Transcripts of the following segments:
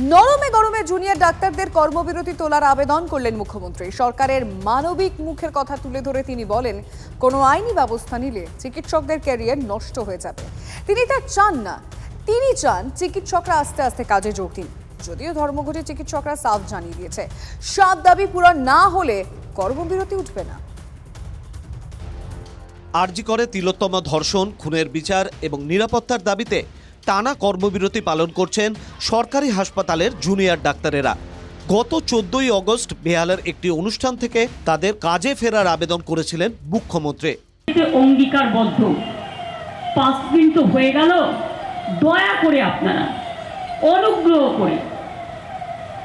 নরমে গরমে জুনিয়র ডাক্তারদের কর্মবিরতি তোলার আবেদন করলেন মুখ্যমন্ত্রী। সরকারের মানবিক মুখের কথা তুলে ধরে তিনি বলেন, কোনো আইনি ব্যবস্থা নিলে চিকিৎসকদের ক্যারিয়ার নষ্ট হয়ে যাবে। তিনি তা চান না। তিনি চান চিকিৎসকরা আস্তে আস্তে কাজে যোগ দিন। যদিও ধর্মঘটে চিকিৎসকরা সাফ জানিয়ে দিয়েছে সাত দাবি পূরণ না হলে কর্মবিরতি উঠবে না। আরজি করে তিলোত্তমা ধর্ষণ, খুনের বিচার এবং নিরাপত্তার দাবিতে টানা কর্মবিরতি পালন করছেন সরকারি হাসপাতালের জুনিয়র ডাক্তারেরা। গত চোদ্দই অগস্ট বেহালের একটি অনুষ্ঠান থেকে তাদের কাজে ফেরার আবেদন করেছিলেন মুখ্যমন্ত্রী। অঙ্গীকারবদ্ধ। পাঁচ দিন তো হয়ে গেল। দয়া করে আপনারা, অনুগ্রহ করে,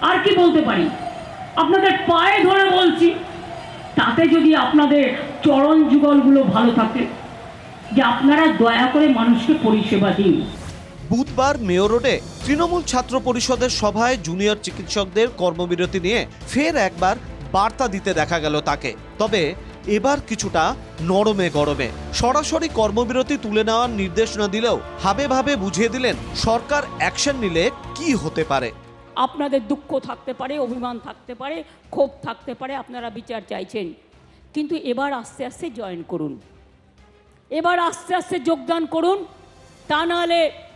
আর কি বলতে পারি? আপনাদের পায়ে ধরে বলছি, তাতে যদি আপনাদের চরণ যুগলগুলো ভালো থাকে, যে আপনারা দয়া করে মানুষকে পরিষেবা দিন। বুধবার মেয়র রোডে তৃণমূল ছাত্র পরিষদের সভায় জুনিয়র চিকিৎসকদের কর্মবিরতি নিয়ে ফের একবার বার্তা দিতে দেখা গেল তাকে। তবে এবার কিছুটা নরমে গরমে। সরাসরি কর্মবিরতি তুলে নেওয়ার নির্দেশ না দিলেও হাবে ভাবে বুঝিয়ে দিলেন সরকার অ্যাকশন নিলে কি হতে পারে। আপনাদের দুঃখ থাকতে পারে, অভিমান থাকতে পারে, ক্ষোভ থাকতে পারে, আপনারা বিচার চাইছেন। কিন্তু এবার আস্তে আস্তে জয়েন করুন। এবার আস্তে আস্তে যোগদান করুন। তা নাহলে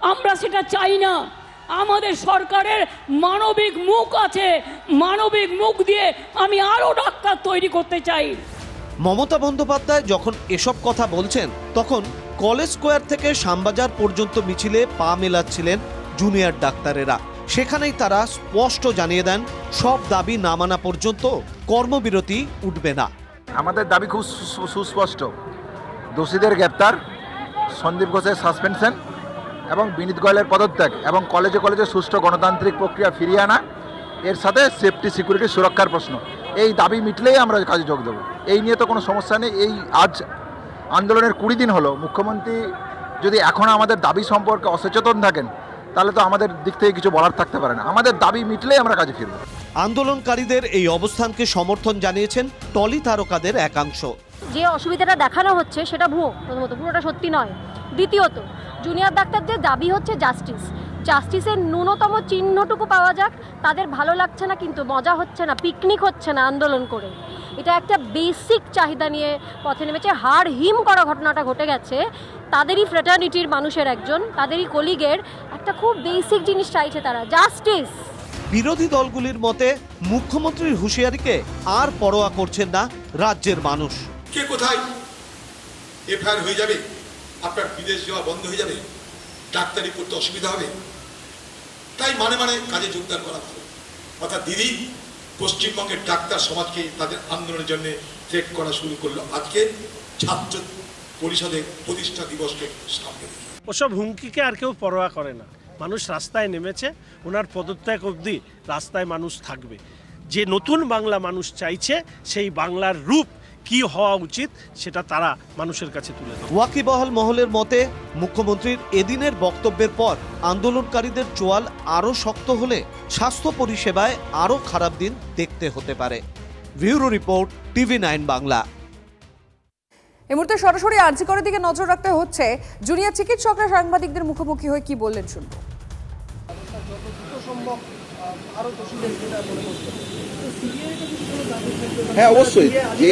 আমরা সেটা চাই না। আমাদের সরকারের মানবিক মুখ আছে। মানবিক মুখ দিয়ে আমি আরও ডাক্তার তৈরি করতে চাই। মমতা বন্দ্যোপাধ্যায় যখন এসব কথা বলছেন তখন কলেজ স্কোয়ার থেকে শ্যামবাজার পর্যন্ত মিছিলে পা মেলাচ্ছিলেন জুনিয়র ডাক্তারেরা। সেখানেই তারা স্পষ্ট জানিয়ে দেন সব দাবি না মানা পর্যন্ত কর্মবিরতি উঠবে না। আমাদের দাবি খুব সুস্পষ্ট। দোষীদের গ্রেপ্তার সন্দীপ ঘোষের সাসপেনশন এবং বিনীত গোয়েলের পদত্যাগ এবং কলেজে কলেজে সুষ্ঠু গণতান্ত্রিক প্রক্রিয়া ফিরিয়ে আনা। এর সাথে সেফটি সিকিউরিটি সুরক্ষার প্রশ্ন। এই দাবি মিটলেই আমরা কাজে যোগ দেবো। এই নিয়ে তো কোনো সমস্যা নেই। এই আজ আন্দোলনের কুড়ি দিন হলো। মুখ্যমন্ত্রী যদি এখনও আমাদের দাবি সম্পর্কে অসচেতন থাকেন তাহলে তো আমাদের দিক থেকে কিছু বলার থাকতে পারে না। আমাদের দাবি মিটলেই আমরা কাজে ফিরবো। আন্দোলনকারীদের এই অবস্থানকে সমর্থন জানিয়েছেন টলি তারকাদের একাংশ। যে অসুবিধাটা দেখানো হচ্ছে সেটা ভুয়ো। প্রথমত পুরোটা সত্যি নয়। দ্বিতীয়ত জুনিয়র ডাক্তারদের দাবি হচ্ছে জাস্টিস জাস্টিসের ন্যূনতম চিহ্নটুকু পাওয়া যাক তাদের ভালো লাগছে না কিন্তু মজা হচ্ছে না পিকনিক হচ্ছে না আন্দোলন করে। এটা একটা বেসিক চাহিদা নিয়ে পথে নেমেছে হাড় হিম করা ঘটনাটা ঘটে গেছে। তাদেরই ফ্রেটার্নিটির মানুষের একজন তাদেরই কলিগের একটা খুব বেসিক জিনিস চাইছে তারা জাস্টিস বিরোধী দলগুলির মতে মুখ্যমন্ত্রীর হুঁশিয়ারিকে আর পরোয়া করছেন না রাজ্যের মানুষ। কে কোথায়? এফআইআর হয়ে যাবে? আপনার বিদেশ যাওয়া বন্ধ হয়ে যাবে, ডাক্তারি করতে অসুবিধা হবে। তাই মানে মানে কাজে যোগদান করা ভালো। অর্থাৎ দিদি, পশ্চিমবঙ্গের ডাক্তার সমাজকে তাদের আন্দোলনের জন্য ট্রেক করা শুরু করল আজকে ছাত্র পরিষদের প্রতিষ্ঠা দিবসকে সামনে ওসব হুমকিকে আর কেউ পরোয়া করে না। মানুষ রাস্তায় নেমেছে, ওনার পদত্যাগ অবধি রাস্তায় মানুষ থাকবে। যে নতুন বাংলা মানুষ চাইছে, সেই বাংলার রূপ কি হওয়া উচিত সেটা তারা মানুষের কাছে তুলে দেবে ওয়াকিবহাল মহলের মতে মুখ্যমন্ত্রীর এদিনের বক্তব্যের পর আন্দোলনকারীদের চোয়াল আরও শক্ত হলে স্বাস্থ্য পরিষেবায় আরও খারাপ দিন দেখতে হতে পারে। Bureau report TV nine Bangla. এই মুহূর্তে সরাসরি আর্জি করার দিকে নজর রাখতে হচ্ছে। জুনিয়র চিকিৎসকরা সাংবাদিকদের মুখোমুখি হয়ে কি বললেন শুনব। হ্যাঁ অবশ্যই। যে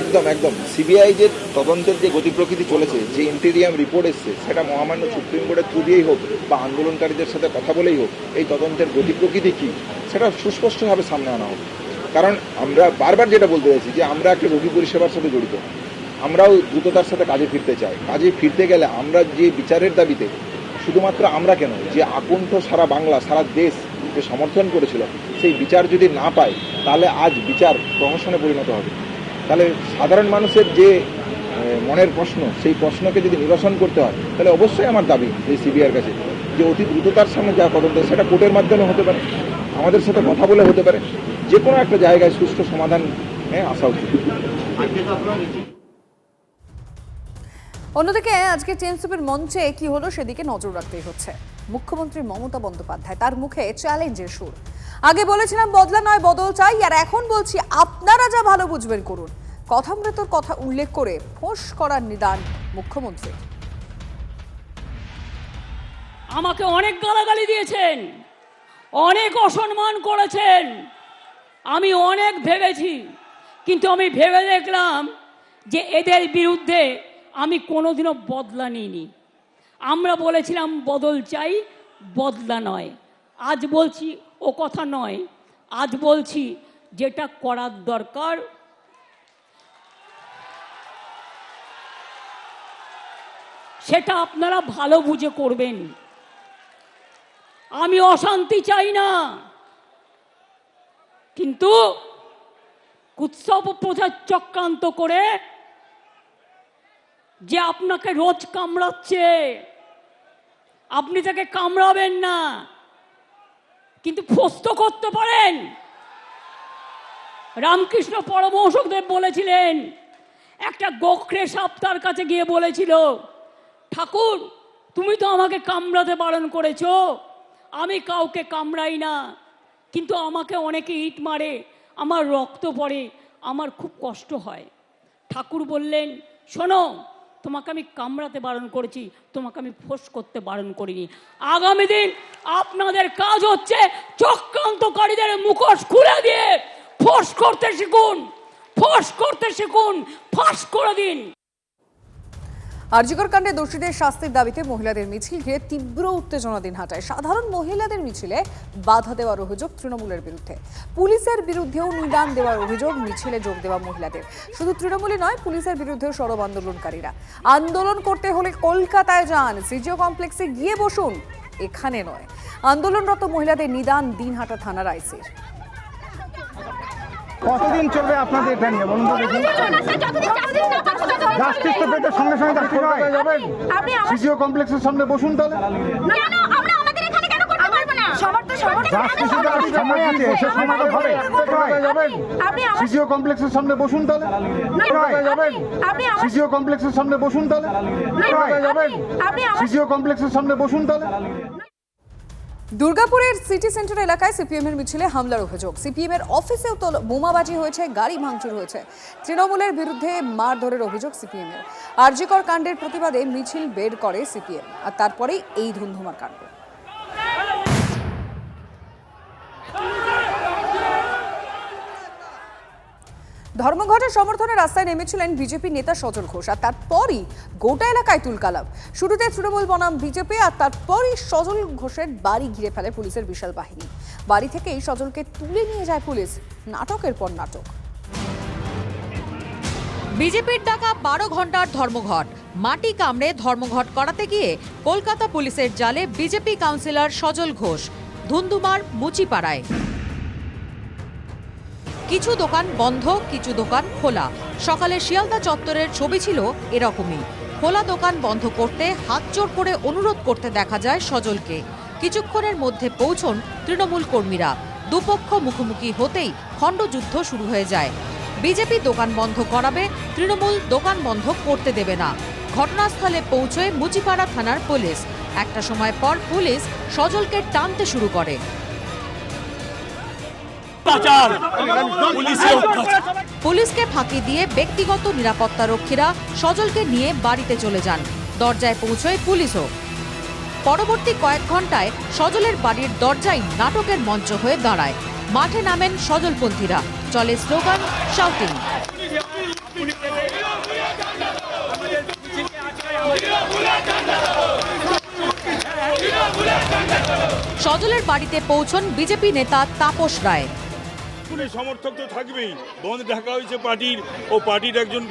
একদম একদম। সিবিআই যে তদন্তের যে গতি প্রকৃতি চলেছে যে ইন্টেরিয়াম রিপোর্ট এসছে সেটা মহামান্য সুপ্রিম কোর্টের থ্রু দিয়েই হোক বা আন্দোলনকারীদের সাথে কথা বলেই হোক এই তদন্তের গতি প্রকৃতি কী সেটা সুস্পষ্টভাবে সামনে আনা হোক। কারণ আমরা বারবার যেটা বলতে চাইছি যে আমরা একটা রোগী পরিষেবার সাথে জড়িত। আমরাও দ্রুততার সাথে কাজে ফিরতে চাই। কাজে ফিরতে গেলে আমরা যে বিচারের দাবিতে শুধুমাত্র আমরা কেন? যে আকণ্ঠ সারা বাংলা সারা দেশ যে সমর্থন করেছিল সেই বিচার যদি না পায় তাহলে আজ বিচার প্রহসনে পরিণত হবে। তাহলে সাধারণ মানুষের যে মনের প্রশ্ন সেই প্রশ্নকে যদি নিরসন করতে হয় তাহলে অবশ্যই আমার দাবি এই সিবিআইয়ের কাছে যে অতি দ্রুততার সামনে যা তদন্ত সেটা কোর্টের মাধ্যমে হতে পারে আমাদের সাথে কথা বলে হতে পারে যে কোনো একটা জায়গায় সুষ্ঠু সমাধান হ্যাঁ, আসা উচিত। অন্যদিকে আজকে চেনসুপের মঞ্চে কি হলো সেদিকে নজর রাখতেই হচ্ছে। মুখ্যমন্ত্রী মমতা বন্দ্যোপাধ্যায় তার মুখে চ্যালেঞ্জের সুর। আগে বলেছিলাম বদলা নয়, বদল চাই, আর এখন বলছি আপনারা যা ভালো বুঝবেন করুন। কথামৃতর কথা উল্লেখ করে ফোঁস করার নিদান মুখ্যমন্ত্রী। আমাকে অনেক গালাগালি দিয়েছেন, অনেক অসম্মান করেছেন। আমি অনেক ভেবেছি, কিন্তু আমি ভেবে দেখলাম যে এদের বিরুদ্ধে আমি কোনোদিনও বদলা নিইনি। আমরা বলেছিলাম, বদল চাই, বদলা নয়। আজ বলছি, ও কথা নয়। আজ বলছি, যেটা করার দরকার। সেটা আপনারা ভালো বুঝে করবেন। আমি অশান্তি চাই না। কিন্তু উৎসব প্রচার চক্রান্ত করে যে আপনাকে রোজ কামড়াচ্ছে। আপনি তাকে কামড়াবেন না। কিন্তু ফস্ত করতে পারেন। রামকৃষ্ণ পরমহংসদেব বলেছিলেন, একটা গোখরে সাপ তার কাছে গিয়ে বলেছিল, ঠাকুর, তুমি তো আমাকে কামড়াতে বারণ করেছ। আমি কাউকে কামড়াই না। কিন্তু আমাকে অনেকে ইট মারে, আমার রক্ত পড়ে, আমার খুব কষ্ট হয়। ঠাকুর বললেন, শোনো তোমাকে আমি কামড়াতে বারণ করেছি, তোমাকে আমি ফোস করতে বারণ করিনি। আগামী দিন আপনাদের কাজ হচ্ছে চক্রান্তকারীদের মুখোশ খুলে দিয়ে ফোস করতে শিখুন, ফোস করতে শিখুন, ফাঁস করে দিন। আরজিকর কাণ্ডে দোষীদের শাস্তির দাবিতে মহিলাদের মিছিল ঘিরে তীব্র উত্তেজনা দিন হাঁটায়। সাধারণ মহিলাদের মিছিলে বাধা দেওয়ার অভিযোগ তৃণমূলের বিরুদ্ধে। পুলিশের বিরুদ্ধেও নিদান দেওয়ার অভিযোগ মিছিলে যোগ দেওয়া মহিলাদের। শুধু তৃণমূলই নয় পুলিশের বিরুদ্ধেও সরব আন্দোলনকারীরা। আন্দোলন করতে হলে কলকাতায় যান সিজিও কমপ্লেক্সে গিয়ে বসুন এখানে নয়। আন্দোলনরত মহিলাদের নিদান দিনহাটা থানার আইসির। কতদিন চলবে আপনাদের এটা নিয়ে বলুন তো দেখি। জাস্টিস তো পেতে সঙ্গে সঙ্গে হয় যাবেন সিসিও কমপ্লেক্সের সামনে বসুন তাহলে। সিসিও কমপ্লেক্সের সামনে বসুন তাহলে। সিসিও কমপ্লেক্সের সামনে বসুন তাহলে। যাবেন সিসিও কমপ্লেক্সের সামনে বসুন তাহলে। দুর্গাপুরের সিটি সেন্টার এলাকায় সিপিএম এর মিছিলে হামলার অভিযোগ। সিপিএম এর অফিসেও তো বোমাবাজি হয়েছে, গাড়ি ভাঙচুর হয়েছে। তৃণমূলের বিরুদ্ধে মারধরের অভিযোগ সিপিএম এর আরজিকর কাণ্ডের প্রতিবাদে মিছিল বের করে সিপিএম। আর তারপরেই এই ধুন্ধুমার কাণ্ড। ধর্মঘটের সমর্থনে রাস্তায় নেমেছিলেন বিজেপি নেতা সজল ঘোষ, আর তারপরই গোটা এলাকায় তুলকালাম। শুরুতে তৃণমূল বনাম বিজেপি, আর তারপরই সজল ঘোষের বাড়ি ঘিরে ফেলে পুলিশের বিশাল বাহিনী। বাড়ি থেকেই সজলকে তুলে নিয়ে যায় পুলিশ, নাটকের পর নাটক। বিজেপির ডাকা বারো ঘণ্টার ধর্মঘট। মাটি কামড়ে ধর্মঘট করাতে গিয়ে কলকাতা পুলিশের জালে বিজেপি কাউন্সিলর সজল ঘোষ, ধুন্দুমার মুচিপাড়ায়। কিছু দোকান বন্ধ, কিছু দোকান খোলা। সকালে শিয়ালদা চত্বরের ছবি ছিল এরকমই। খোলা দোকান বন্ধ করতে হাতজোড় করে অনুরোধ করতে দেখা যায় সজলকে। কিছুক্ষণের মধ্যে পৌঁছন তৃণমূল কর্মীরা। দুপক্ষ মুখোমুখি হতেই খণ্ডযুদ্ধ শুরু হয়ে যায়। বিজেপি দোকান বন্ধ করাবে, তৃণমূল দোকান বন্ধ করতে দেবে না। ঘটনাস্থলে পৌঁছয় মুচিপাড়া থানার পুলিশ। একটা সময় পর পুলিশ সজলকে টানতে শুরু করে। পুলিশকে ফাঁকি দিয়ে ব্যক্তিগত নিরাপত্তা রক্ষীরা সজলকে নিয়ে বাড়িতে চলে যান। দরজায় পৌঁছয় পুলিশও। পরবর্তী কয়েক ঘন্টায় সজলের বাড়ির দরজাই নাটকের মঞ্চ হয়ে দাঁড়ায়। মাঠে নামেন সজলপন্থীরা। চলে স্লোগান শাউটিং সজলের বাড়িতে পৌঁছন বিজেপি নেতা তাপস রায়। পুলিশ সমর্থক তো থাকবেই। বন্ধ ঢাকা হয়েছে পার্টির ও পার্টির একজন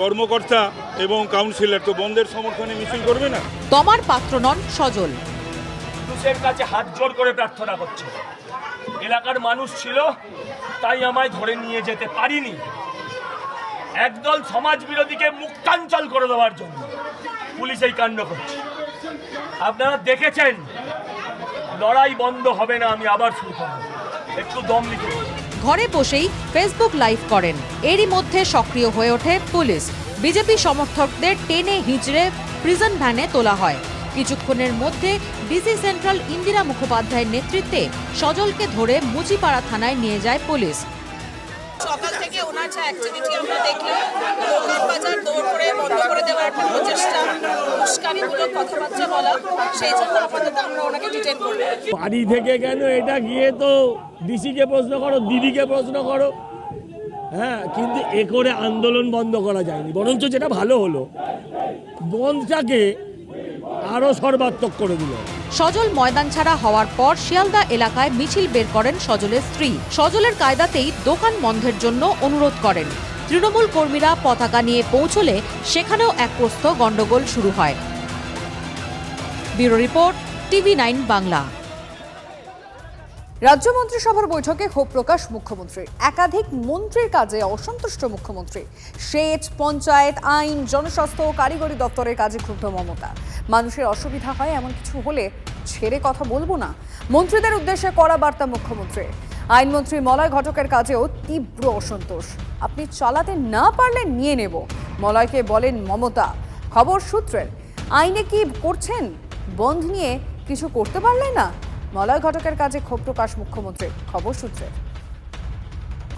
কর্মকর্তা এবং কাউন্সিলর তো বন্ধের সমর্থনে মিছিল করবে না? তোমার পাত্র নন সজল। মানুষের কাছে হাত জোর করে প্রার্থনা করছে। এলাকার মানুষ ছিল তাই আমায় ধরে নিয়ে যেতে পারিনি। একদল সমাজ বিরোধীকে মুক্তাঞ্চল করে দেওয়ার জন্য পুলিশ এই কাণ্ড করছে। আপনারা দেখেছেন লড়াই বন্ধ হবে না আমি আবার শুরু করব। ঘরে বসেই ফেসবুক লাইভ করেন। এরই মধ্যে সক্রিয় হয়ে ওঠে পুলিশ। বিজেপি সমর্থকদের টেনে হিঁচড়ে প্রিজন ভ্যানে তোলা হয়। কিছুক্ষণের মধ্যে ডিসি সেন্ট্রাল ইন্দিরা মুখোপাধ্যায়ের নেতৃত্বে সজলকে ধরে মুচিপাড়া থানায় নিয়ে যায় পুলিশ। সকাল থেকে ওনার যা অ্যাক্টিভিটি আমরা দেখলাম দোকান বাজার দৌড় করে বন্ধ করে দেওয়ার একটা প্রচেষ্টা, উস্কানিমূলক কথাবার্তা বলা, সেই জন্য আপাতত আমরা ওনাকে ডিটেন করব। বাড়ি থেকে কেন এটা গিয়ে তো ডিসিকে প্রশ্ন করো, দিদিকে প্রশ্ন করো? হ্যাঁ কিন্তু এ করে আন্দোলন বন্ধ করা যায়নি। বরঞ্চ যেটা ভালো হলো বন্ধটাকে আরও সর্বাত্মক করে দিল। সজল ময়দান ছাড়া হওয়ার পর শিয়ালদা এলাকায় মিছিল বের করেন সজলের স্ত্রী। সজলের কায়দাতেই দোকান বন্ধের জন্য অনুরোধ করেন। তৃণমূল কর্মীরা পতাকা নিয়ে পৌঁছলে সেখানেও এক প্রস্থ গন্ডগোল শুরু হয়। Bureau report, TV nine Bangla. রাজ্য মন্ত্রিসভার বৈঠকে ক্ষোভ প্রকাশ মুখ্যমন্ত্রীর। একাধিক মন্ত্রীর কাজে অসন্তুষ্ট মুখ্যমন্ত্রী। সেচ, পঞ্চায়েত, আইন, জনস্বাস্থ্য ও কারিগরি দপ্তরের কাজে ক্ষুব্ধ মমতা। মানুষের অসুবিধা হয় এমন কিছু হলে ছেড়ে কথা বলব না। মন্ত্রীদের উদ্দেশ্যে কড়া বার্তা মুখ্যমন্ত্রী। আইনমন্ত্রী মলয় ঘটকের কাজেও তীব্র অসন্তোষ। আপনি চালাতে না পারলে নিয়ে নেব। মলয়কে বলেন মমতা, খবর সূত্রের। আইনে কি করছেন? বন্ধ নিয়ে কিছু করতে পারলে না? মলয় ঘটকের কাজে ক্ষোভ প্রকাশ মুখ্যমন্ত্রীর খবর সূত্রে।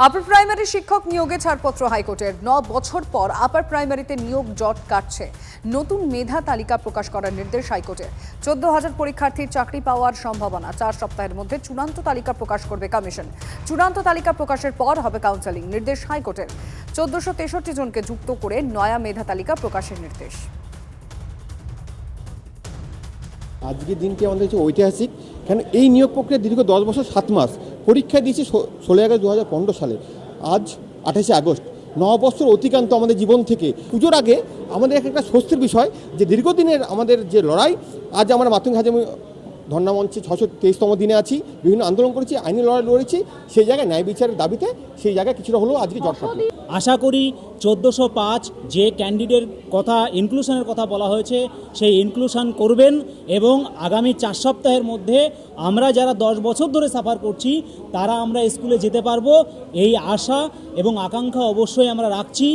আপার প্রাইমারি শিক্ষক নিয়োগে ছাড়পত্র হাইকোর্টের ন বছর পর আপার প্রাইমারিতে নিয়োগ জট কাটছে। নতুন মেধা তালিকা প্রকাশ করার নির্দেশ হাইকোর্টের চোদ্দ হাজার পরীক্ষার্থীর চাকরি পাওয়ার সম্ভাবনা, চার সপ্তাহের মধ্যে চূড়ান্ত তালিকা প্রকাশ করবে কমিশন। চূড়ান্ত তালিকা প্রকাশের পর হবে কাউন্সেলিং নির্দেশ হাইকোর্টের। চোদ্দশো তেষট্টি জনকে যুক্ত করে নয়া মেধা তালিকা প্রকাশের নির্দেশ। আজকের দিনটি আমাদের ঐতিহাসিক। কেন এই নিয়োগ প্রক্রিয়া দীর্ঘ দশ বছর, সাত মাস। পরীক্ষা দিয়েছি ষোলোই আগস্ট দু হাজার পনেরো সালে। আজ আঠাশে আগস্ট। ন বছর অতিকান্ত আমাদের জীবন থেকে। পুজোর আগে আমাদের একটা স্বস্তির বিষয় যে দীর্ঘদিনের আমাদের যে লড়াই, আজ আমরা মাতৃ হাজামি ধর্ণা মঞ্চে ছশো তেইশতম দিনে আছি, বিভিন্ন আন্দোলন করেছি, আইনি লড়াই লড়েছি, সেই জায়গায় ন্যায় বিচারের দাবিতে সেই জায়গায় কিছুটা হলেও আজকে জট আশা করি চোদ্দোশো পাঁচ যে ক্যান্ডিডেট কথা ইনক্লুশনের কথা বলা হয়েছে, সেই ইনক্লুশন করবেন এবং আগামী চার সপ্তাহের মধ্যে আমরা যারা দশ বছর ধরে সাফার করছি, তারা আমরা স্কুলে যেতে পারব, এই আশা এবং আকাঙ্ক্ষা অবশ্যই আমরা রাখছি।